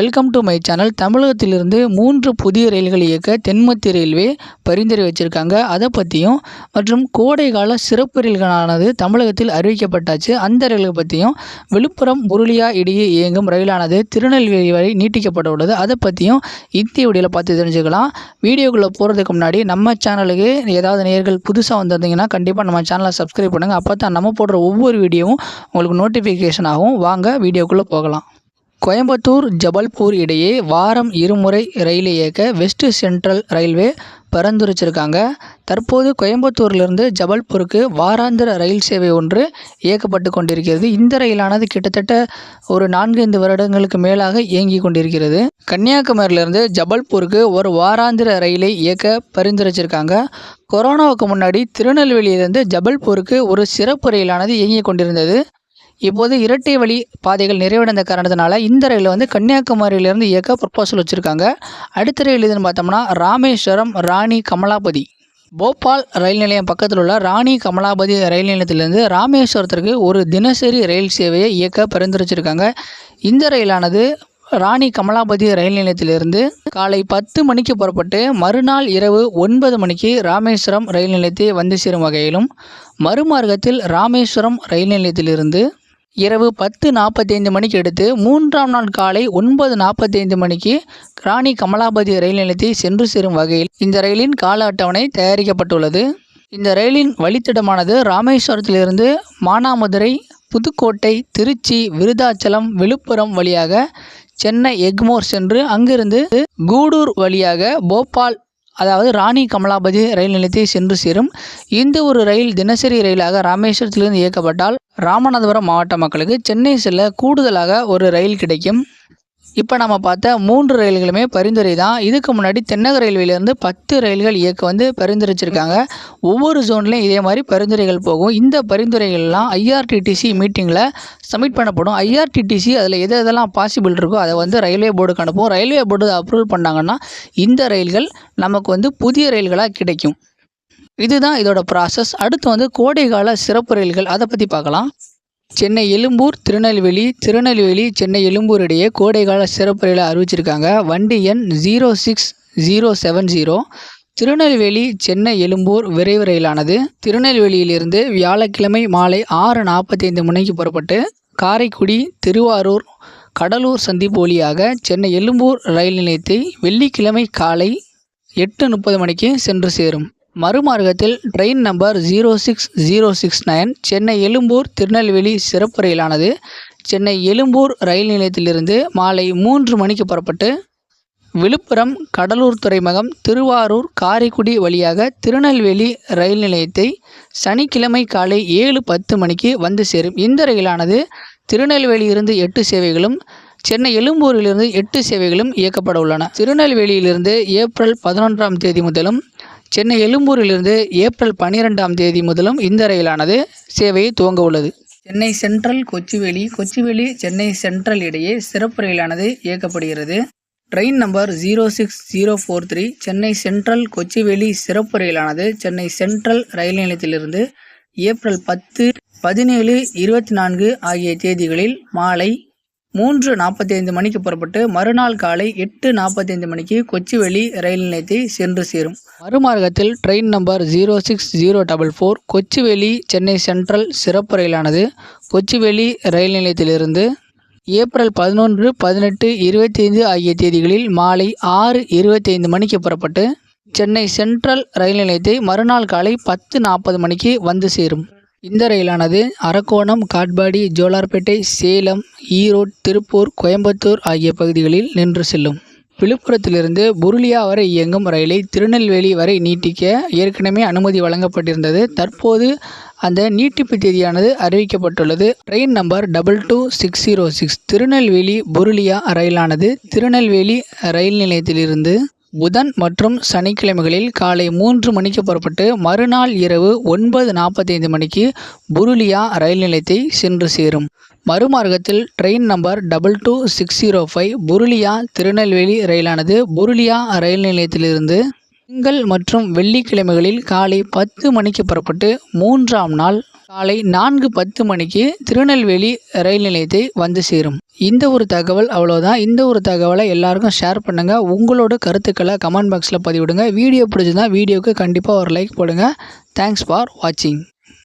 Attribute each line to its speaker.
Speaker 1: Welcome to my channel தமிழகத்திலிருந்து மூன்று புதிய ரயில்கள் இயக்க தென்மத்திய ரயில்வே பரிந்துரை வச்சுருக்காங்க அதை பற்றியும் மற்றும் கோடை கால சிறப்பு ரயில்களானது தமிழகத்தில் அறிவிக்கப்பட்டாச்சு. அந்த ரயில்களை பற்றியும் விழுப்புரம் புருளியா இடையே இயங்கும் ரயிலானது திருநெல்வேலி வரை நீட்டிக்கப்பட உள்ளது. அதை பற்றியும் இந்திய வீடியோவில் பார்த்து தெரிஞ்சுக்கலாம். வீடியோக்குள்ளே போகிறதுக்கு முன்னாடி நம்ம சேனலுக்கு ஏதாவது நேர்கள் புதுசாக வந்திருந்தீங்கன்னா கண்டிப்பாக நம்ம சேனலை சப்ஸ்கிரைப் பண்ணுங்கள் அப்போ தான் நம்ம போடுற ஒவ்வொரு வீடியோவும் உங்களுக்கு நோட்டிஃபிகேஷன் ஆகும். வாங்க வீடியோக்குள்ளே போகலாம். கோயம்புத்தூர் ஜபல்பூர் இடையே வாரம் இருமுறை ரயில் இயக்க வெஸ்ட் சென்ட்ரல் ரயில்வே பரிந்துரைச்சிருக்காங்க. தற்போது கோயம்புத்தூர்லேருந்து ஜபல்பூருக்கு வாராந்திர ரயில் சேவை ஒன்று இயக்கப்பட்டு கொண்டிருக்கிறது. இந்த ரயிலானது கிட்டத்தட்ட ஒரு நான்கைந்து வருடங்களுக்கு மேலாக இயங்கி கொண்டிருக்கிறது. கன்னியாகுமரியிலிருந்து ஜபல்பூருக்கு ஒரு வாராந்திர ரயிலை இயக்க பரிந்துரைச்சிருக்காங்க. கொரோனாவுக்கு முன்னாடி திருநெல்வேலியிலிருந்து ஜபல்பூருக்கு ஒரு சிறப்பு ரயிலானது இயங்கி கொண்டிருந்தது. இப்போது இரட்டை வழி பாதைகள் நிறைவடைந்த காரணத்தினால இந்த ரயில் வந்து கன்னியாகுமரியிலிருந்து இயக்க ப்ரொப்போசல் வச்சுருக்காங்க. அடுத்த ரயில் எதுன்னு பார்த்தோம்னா ராமேஸ்வரம் ராணி கமலாபதி. போபால் ரயில் நிலையம் பக்கத்தில் உள்ள ராணி கமலாபதி ரயில் நிலையத்திலிருந்து ராமேஸ்வரத்திற்கு ஒரு தினசரி ரயில் சேவையை இயக்க பரிந்துரைச்சிருக்காங்க. இந்த ரயிலானது ராணி கமலாபதி ரயில் நிலையத்திலிருந்து காலை பத்து மணிக்கு புறப்பட்டு மறுநாள் இரவு ஒன்பது மணிக்கு ராமேஸ்வரம் ரயில் நிலையத்தை வந்து சேரும் வகையிலும் மறுமார்க்கத்தில் ராமேஸ்வரம் ரயில் நிலையத்திலிருந்து இரவு பத்து நாற்பத்தைந்து மணிக்கு எடுத்து மூன்றாம் நாள் காலை ஒன்பது நாற்பத்தைந்து மணிக்கு ராணி கமலாபதி ரயில் நிலையத்தை சென்று சேரும் வகையில் இந்த ரயிலின் கால அட்டவணை தயாரிக்கப்பட்டுள்ளது. இந்த ரயிலின் வழித்திடமானது ராமேஸ்வரத்திலிருந்து மானாமதுரை புதுக்கோட்டை திருச்சி விருதாச்சலம் விழுப்புரம் வழியாக சென்னை எக்மோர் சென்று அங்கிருந்து கூடூர் வழியாக போபால் அதாவது ராணி கமலாபதி ரயில் நிலையத்தை சென்று சேரும். இந்த ஒரு ரயில் தினசரி ரயிலாக ராமேஸ்வரத்திலிருந்து இயக்கப்பட்டால் ராமநாதபுரம் மாவட்ட மக்களுக்கு சென்னை செல்ல கூடுதலாக ஒரு ரயில் கிடைக்கும். இப்போ நம்ம பார்த்த மூன்று ரயில்களுமே பரிந்துரை தான். இதுக்கு முன்னாடி தென்னக ரயில்வேலேருந்து பத்து ரயில்கள் இயக்க வந்து பரிந்துரைச்சிருக்காங்க. ஒவ்வொரு ஜோன்லேயும் இதே மாதிரி பரிந்துரைகள் போகும். இந்த பரிந்துரைகள்லாம் ஐஆர்டிடிசி மீட்டிங்கில் சப்மிட் பண்ணப்படும். ஐஆர்டிடிசி அதில் எது எதெல்லாம் பாசிபிள் இருக்கோ அதை வந்து ரயில்வே போர்டுக்கு அனுப்புவோம். ரயில்வே போர்டு அப்ரூவல் பண்ணாங்கன்னா இந்த ரயில்கள் நமக்கு வந்து புதிய ரயில்களாக கிடைக்கும். இதுதான் இதோட ப்ராசஸ் அடுத்து வந்து கோடைகால சிறப்பு ரயில்கள். அதை பற்றி பார்க்கலாம். சென்னை எழும்பூர் திருநெல்வேலி திருநெல்வேலி சென்னை எழும்பூர் இடையே கோடைகால சிறப்பு ரயிலை அறிவிச்சிருக்காங்க. வண்டி எண் zero six zero seven zero Tirunelveli Chennai Egmore விரைவு ரயிலானது. திருநெல்வேலியிலிருந்து வியாழக்கிழமை மாலை ஆறு நாற்பத்தைந்து மணிக்கு புறப்பட்டு காரைக்குடி திருவாரூர் கடலூர் சந்திப்பு வழியாக சென்னை எழும்பூர் ரயில் நிலையத்தை வெள்ளிக்கிழமை காலை எட்டு முப்பது மணிக்கு சென்று சேரும். மறுமார்க்கத்தில் train number zero six zero six nine Chennai Egmore Tirunelveli சிறப்பு ரயிலானது. சென்னை எழும்பூர் ரயில் நிலையத்திலிருந்து மாலை மூன்று மணிக்கு புறப்பட்டு விழுப்புரம் கடலூர் துறைமுகம் திருவாரூர் காரைக்குடி வழியாக திருநெல்வேலி ரயில் நிலையத்தை சனிக்கிழமை காலை ஏழு பத்து மணிக்கு வந்து சேரும். இந்த ரயிலானது திருநெல்வேலியிலிருந்து எட்டு சேவைகளும் சென்னை எழும்பூரிலிருந்து எட்டு சேவைகளும் இயக்கப்பட உள்ளன. திருநெல்வேலியிலிருந்து ஏப்ரல் பதினொன்றாம் தேதி முதலும் சென்னை எழும்பூரிலிருந்து ஏப்ரல் பன்னிரெண்டாம் தேதி முதலும் இந்த ரயிலானது சேவையை துவங்க உள்ளது. சென்னை சென்ட்ரல் கொச்சிவேலி கொச்சிவேலி சென்னை சென்ட்ரல் இடையே சிறப்பு ரயிலானது இயக்கப்படுகிறது. Train number zero six zero four three Chennai central Kochuveli சிறப்பு ரயிலானது சென்னை சென்ட்ரல் ரயில் நிலையத்திலிருந்து ஏப்ரல் பத்து பதினேழு இருபத்தி நான்கு ஆகிய தேதிகளில் மாலை மூன்று நாற்பத்தைந்து மணிக்கு புறப்பட்டு மறுநாள் காலை எட்டு நாற்பத்தைந்து மணிக்கு கொச்சிவெளி ரயில் நிலையத்தை சென்று சேரும். மறுமார்க்கத்தில் train number zero six zero double four Kochuveli Chennai central சிறப்பு ரயிலானது கொச்சிவெளி ரயில் நிலையத்திலிருந்து ஏப்ரல் பதினொன்று பதினெட்டு இருபத்தைந்து ஆகிய தேதிகளில் மாலை ஆறு இருபத்தைந்து மணிக்கு புறப்பட்டு சென்னை சென்ட்ரல் ரயில் நிலையத்தை மறுநாள் காலை பத்து நாற்பது மணிக்கு வந்து சேரும். இந்த ரயிலானது அரக்கோணம் காட்பாடி ஜோலார்பேட்டை சேலம் ஈரோடு திருப்பூர் கோயம்புத்தூர் ஆகிய பகுதிகளில் நின்று செல்லும். விழுப்புரத்திலிருந்து புருளியா வரை இயங்கும் ரயிலை திருநெல்வேலி வரை நீட்டிக்க ஏற்கனவே அனுமதி வழங்கப்பட்டிருந்தது. தற்போது அந்த நீட்டிப்பு தேதியானது அறிவிக்கப்பட்டுள்ளது. Train number double two six zero six. Tirunelveli Purulia ரயிலானது Tirunelveli ரயில் நிலையத்திலிருந்து புதன் மற்றும் சனிக்கிழமைகளில் காலை மூன்று மணிக்கு புறப்பட்டு மறுநாள் இரவு ஒன்பது நாற்பத்தைந்து மணிக்கு புருலியா ரயில் நிலையத்தை சென்று சேரும். மறுமார்க்கத்தில் train number double two six zero five Purulia Tirunelveli ரயிலானது Purulia ரயில் நிலையத்திலிருந்து திங்கள் மற்றும் வெள்ளிக்கிழமைகளில் காலை பத்து மணிக்கு புறப்பட்டு மூன்றாம் நாள் காலை நான்கு பத்து மணிக்கு திருநெல்வேலி ரயில் நிலையத்தை வந்து சேரும். இந்த ஒரு தகவல் அவ்வளோதான் இந்த ஒரு தகவலை எல்லாருக்கும் ஷேர் பண்ணுங்கள் உங்களோட கருத்துக்களை கமெண்ட் பாக்ஸில் பதிவிடுங்க. வீடியோ பிடிச்சிருந்தா வீடியோவுக்கு கண்டிப்பாக ஒரு லைக் போடுங்க. தேங்க்ஸ் ஃபார் வாட்சிங்